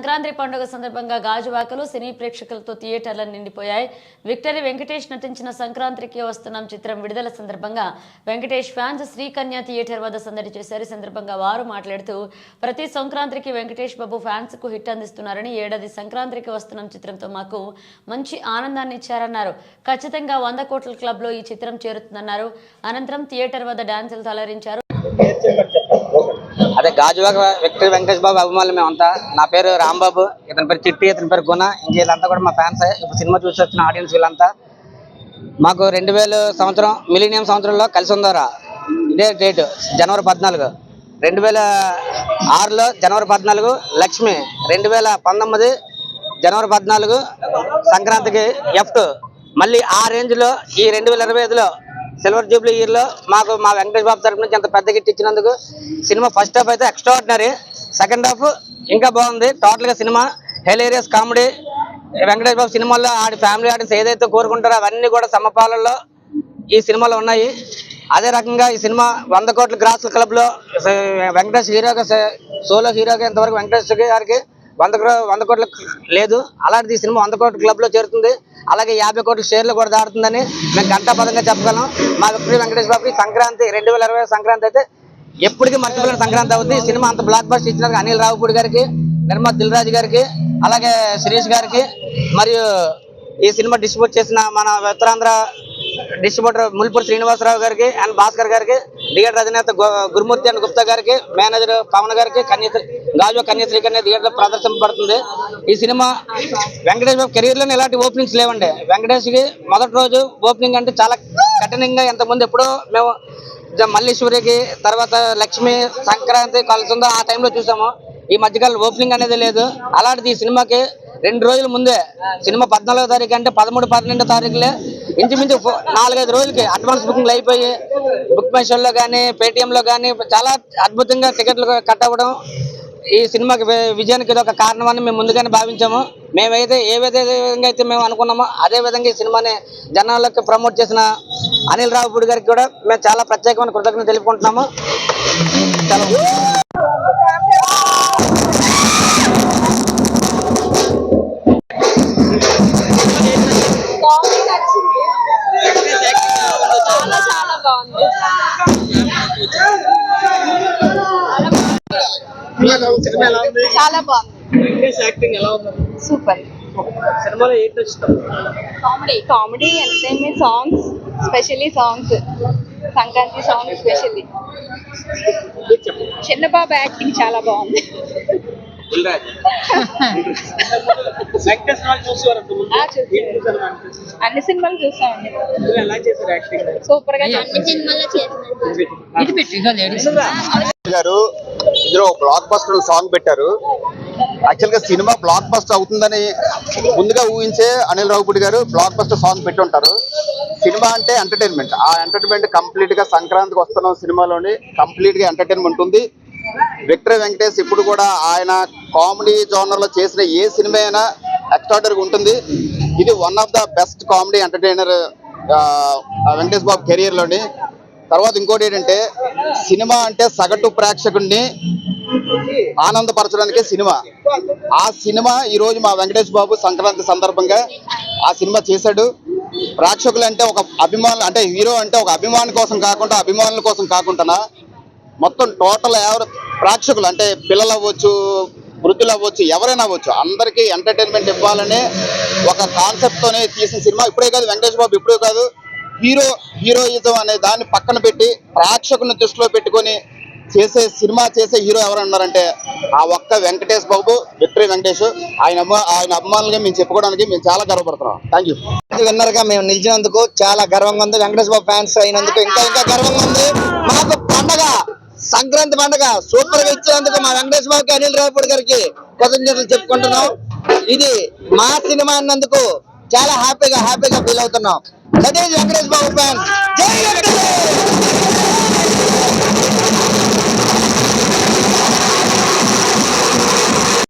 సంక్రాంతి పండుగ సందర్భంగా గాజువాకలు సినీ ప్రేక్షకులతో థియేటర్లు నిండిపోయాయి. విక్టరీ వెంకటేష్ నటించిన సంక్రాంతికి వస్తున్నాం చిత్రం విడుదల సందర్భంగా వెంకటేష్ ఫ్యాన్స్ శ్రీకన్య థియేటర్ వద్ద సందడి చేశారు. సందర్భంగా వారు మాట్లాడుతూ ప్రతి సంక్రాంతికి వెంకటేష్ బాబు ఫ్యాన్స్కు హిట్ అందిస్తున్నారని ఏడాది సంక్రాంతికి వస్తున్నాం చిత్రంతో మాకు మంచి ఆనందాన్ని ఇచ్చారన్నారు. ఖచ్చితంగా వంద కోట్ల క్లబ్లో ఈ చిత్రం చేరుతుందన్నారు. అనంతరం థియేటర్ వద్ద డాన్సులు తలరించారు. అదే గాజువాక విక్టరీ వెంకటేష్ బాబు అభిమానులు మేమంతా. నా పేరు రాంబాబు ఇతని పేరు చిట్టి ఇతని పేరు గుణ. ఇంక వీళ్ళంతా కూడా మా ఫ్యాన్స్ ఇప్పుడు సినిమా చూసి వచ్చిన ఆడియన్స్ వీళ్ళంతా. మాకు రెండు వేల సంవత్సరం మిలీనియం సంవత్సరంలో కలిసి ఉందారా. ఇదే డేట్ జనవరి పద్నాలుగు. రెండు వేల ఆరులో జనవరి పద్నాలుగు లక్ష్మి. రెండు వేల పంతొమ్మిది జనవరి పద్నాలుగు సంక్రాంతికి ఎఫ్ట్ మళ్ళీ ఆ రేంజ్లో ఈ రెండు వేల ఇరవై ఐదులో సిల్వర్ జూబ్లీ ఇయర్లో మాకు మా వెంకటేష్ బాబు తరఫు నుంచి అంత పెద్ద గిట్ ఇచ్చినందుకు సినిమా ఫస్ట్ హాఫ్ అయితే ఎక్స్ట్రాడినరీ సెకండ్ హాఫ్ ఇంకా బాగుంది. టోటల్గా cinema hilarious comedy Venkatesh Babu సినిమాల్లో ఆడి ఫ్యామిలీ ఆడియన్స్ ఏదైతే కోరుకుంటారో అవన్నీ కూడా సమపాలల్లో ఈ సినిమాలో ఉన్నాయి. అదే రకంగా ఈ సినిమా వంద కోట్ల గ్రాస్ క్లబ్లో వెంకటేష్ హీరోగా సోలో హీరోగా ఇంతవరకు వెంకటేష్ గారికి వంద వంద కోట్ల లేదు. అలాంటిది ఈ సినిమా వంద కోట్ల క్లబ్లో చేరుతుంది. అలాగే యాభై కోట్ల షేర్లు కూడా దాడుతుందని మేము ఘంటాపదంగా చెప్పగలం మా విక్టరీ వెంకటేష్ బాబుకి సంక్రాంతి రెండు వేల ఇరవై సంక్రాంతి అయితే ఎప్పటికీ మర్చిపోయిన సంక్రాంతి అవుతుంది ఈ సినిమా అంత బ్లాక్ బస్ట్ ఇచ్చినందుకు అనిల్ రావుపూడి గారికి నిర్మల్ దిల్ రాజు గారికి అలాగే శిరీష్ గారికి. మరియు ఈ సినిమా డిస్ట్రిబ్యూట్ చేసిన మన ఉత్తరాంధ్ర డిస్ట్రిబ్యూటర్ ముల్పూర్ శ్రీనివాసరావు గారికి అండ్ భాస్కర్ గారికి థియేటర్ అధినేత గురుమూర్తి అండ్ గుప్తా గారికి మేనేజర్ పవన్ గారికి కన్యాశ్రీ గాజు కన్యాశ్రీ కన్యా థియేటర్ ప్రదర్శింపబడుతుంది. ఈ సినిమా వెంకటేష్ బాబు కెరీర్ ఎలాంటి ఓపెనింగ్స్ లేవండి. వెంకటేష్కి మొదటి రోజు ఓపెనింగ్ అంటే చాలా కఠినంగా ఎంతమంది ఎప్పుడో మేము మల్లీశ్వరికి తర్వాత లక్ష్మి సంక్రాంతి కలుస్తుందో ఆ టైంలో చూసాము. ఈ మధ్యకాలం ఓపెనింగ్ అనేది లేదు. అలాంటిది ఈ సినిమాకి రెండు రోజుల ముందే సినిమా పద్నాలుగో తారీఖు అంటే పదమూడు పన్నెండో తారీఖులే ఇంచుమించు నాలుగైదు రోజులకి అడ్వాన్స్ బుకింగ్ అయిపోయి బుక్ మై షోలో కానీ పేటిఎంలో కానీ చాలా అద్భుతంగా టికెట్లు కట్ అవ్వడం ఈ సినిమాకి విజయానికి ఇది ఒక కారణమని మేము ముందుగానే భావించాము. మేమైతే ఏ విధంగా అయితే మేము అనుకున్నామో అదే విధంగా ఈ సినిమాని జనాలకు ప్రమోట్ చేసిన అనిల్ రావుపూడి గారికి కూడా మేము చాలా ప్రత్యేకమైన కృతజ్ఞత తెలుపుకుంటున్నాము. చాలా ఉంది? చాలా బాగుంది. వెంకటేష్ యాక్టింగ్ ఎలా ఉంది? సూపర్ సినిమాలో ఏంటి ఇష్టం? Comedy comedy entertainment songs specially songs Sankranti song specially Chinnababu acting చాలా బాగుంది. అన్ని సినిమాలు చూసామండి నువ్వు ఎలా చేశారు యాక్టింగ్ సూపర్గా గారు ఇందులో బ్లాక్ బస్టర్ సాంగ్ పెట్టారు. యాక్చువల్గా సినిమా బ్లాక్ బస్టర్ అవుతుందని ముందుగా ఊహించే అనిల్ రావుపూడి గారు బ్లాక్ బస్టర్ సాంగ్ పెట్టి ఉంటారు. సినిమా అంటే ఎంటర్టైన్మెంట్ ఆ ఎంటర్టైన్మెంట్ కంప్లీట్గా సంక్రాంతికి వస్తున్న సినిమాలోని కంప్లీట్గా ఎంటర్టైన్మెంట్ ఉంది. విక్టరీ వెంకటేష్ ఇప్పుడు కూడా ఆయన కామెడీ జోనర్లో చేసిన ఏ సినిమా అయినా ఎక్స్ట్రాడర్గా ఉంటుంది. ఇది one of the best comedy entertainer Venkatesh Babu కెరియర్లోని తర్వాత ఇంకోటి ఏంటంటే సినిమా అంటే సగటు ప్రేక్షకుడిని ఆనందపరచడానికి సినిమా. ఆ సినిమా ఈ రోజు మా వెంకటేష్ బాబు సంక్రాంతి సందర్భంగా ఆ సినిమా చేశాడు. ప్రేక్షకులు అంటే ఒక అభిమానులు అంటే హీరో అంటే ఒక అభిమాని కోసం కాకుండా అభిమానుల కోసం కాకుండా మొత్తం టోటల్ ఎవరు ప్రేక్షకులు అంటే పిల్లలు అవ్వచ్చు వృద్ధులు అవ్వచ్చు ఎవరైనా అవ్వచ్చు అందరికీ ఎంటర్టైన్మెంట్ ఇవ్వాలనే ఒక కాన్సెప్ట్ తోనే తీసిన సినిమా. ఇప్పుడే కాదు వెంకటేష్ బాబు ఇప్పుడే కాదు హీరో హీరోయిజం అనే దాన్ని పక్కన పెట్టి ప్రేక్షకుని దృష్టిలో పెట్టుకొని చేసే సినిమా చేసే హీరో ఎవరు ఉన్నారంటే ఆ ఒక్క వెంకటేష్ బాబు విక్టరీ వెంకటేష్. ఆయన అమ్మ- ఆయన అభిమానులుగా మేము చెప్పుకోవడానికి మేము చాలా గర్వపడుతున్నాం. థ్యాంక్ యూ విన్నర్గా మేము నిలిచినందుకు చాలా గర్వంగా ఉంది. వెంకటేష్ బాబు ఫ్యాన్స్ అయినందుకు ఇంకా ఇంకా గర్వంగా ఉంది. మాకు సంక్రాంతి పండగ సూపర్గా ఇచ్చినందుకు మా వెంకటేష్ బాబుకి అనిల్ రావుపూడి గారికి కృతజ్ఞతలు చెప్పుకుంటున్నాం. ఇది మా సినిమా అన్నందుకు చాలా హ్యాపీగా హ్యాపీగా ఫీల్ అవుతున్నాం. Satish is Venkatesh Babu fan Jai Venkatesh!